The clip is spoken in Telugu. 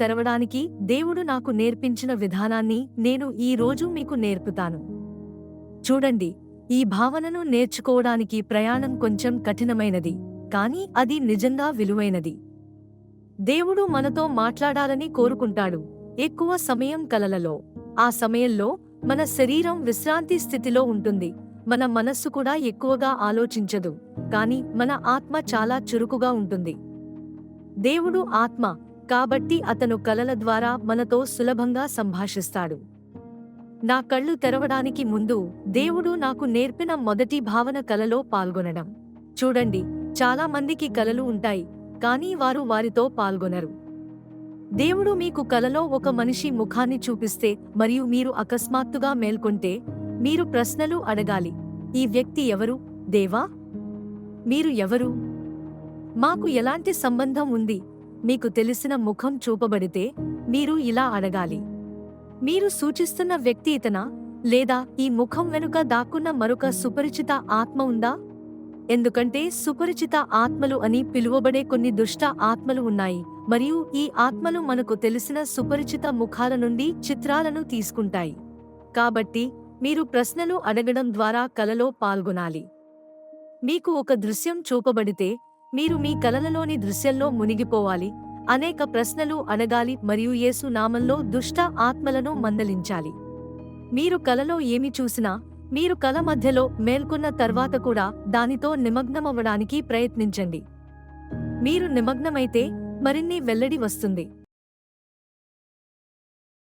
తెరవడానికి దేవుడు నాకు నేర్పించిన విధానాన్ని నేను ఈ రోజు మీకు నేర్పుతాను. చూడండి ఈ భావనను నేర్చుకోవడానికి ప్రయాణం కొంచెం కఠినమైనది కానీ అది నిజంగా విలువైనది. దేవుడు మనతో మాట్లాడాలని కోరుకుంటాడు ఎక్కువ సమయం కలలలో. ఆ సమయంలో మన శరీరం విశ్రాంతి స్థితిలో ఉంటుంది మన మనస్సు కూడా ఎక్కువగా ఆలోచించదు కాని మన ఆత్మ చాలా చురుకుగా ఉంటుంది. దేవుడు ఆత్మ కాబట్టి అతను కలల ద్వారా మనతో సులభంగా సంభాషిస్తాడు. నా కళ్ళు తెరవడానికి ముందు దేవుడు నాకు నేర్పిన మొదటి భావన కలలో పాల్గొనడం. చూడండి చాలా మందికి కలలు ఉంటాయి కానీ వారు వారితో పాల్గొనరు. దేవుడు మీకు కలలో ఒక మనిషి ముఖాన్ని చూపిస్తే మరియు మీరు అకస్మాత్తుగా మేల్కొంటే మీరు ప్రశ్నలు అడగాలి. ఈ వ్యక్తి ఎవరు? దేవా? మీరు ఎవరు? మాకు ఎలాంటి సంబంధం ఉంది? మీకు తెలిసిన ముఖం చూపబడితే మీరు ఇలా అడగాలి. మీరు సూచిస్తున్న వ్యక్తి ఇతనా? లేదా ఈ ముఖం వెనుక దాక్కున్న మరొక సుపరిచిత ఆత్మ ఉందా? ఎందుకంటే సుపరిచిత ఆత్మలు అని పిలువబడే కొన్ని దుష్ట ఆత్మలు ఉన్నాయి. మరియు ఈ ఆత్మలు మనకు తెలిసిన సుపరిచిత ముఖాల నుండి చిత్రాలను తీసుకుంటాయి. కాబట్టి మీరు ప్రశ్నలు అడగడం ద్వారా కలలో పాల్గొనాలి. మీకు ఒక దృశ్యం చూపబడితే మీరు మీ కలలలోని దృశ్యంలో మునిగిపోవాలి. అనేక ప్రశ్నలు అడగాలి మరియు యేసు నామంలో దుష్ట ఆత్మలను మందలించాలి. మీరు కలలో ఏమి చూసినా మీరు కల మధ్యలో మేల్కొన్న తర్వాత కూడా దానితో నిమగ్నమవ్వడానికి ప్రయత్నించండి. మీరు నిమగ్నమైతే మరిన్ని వెల్లడి వస్తుంది.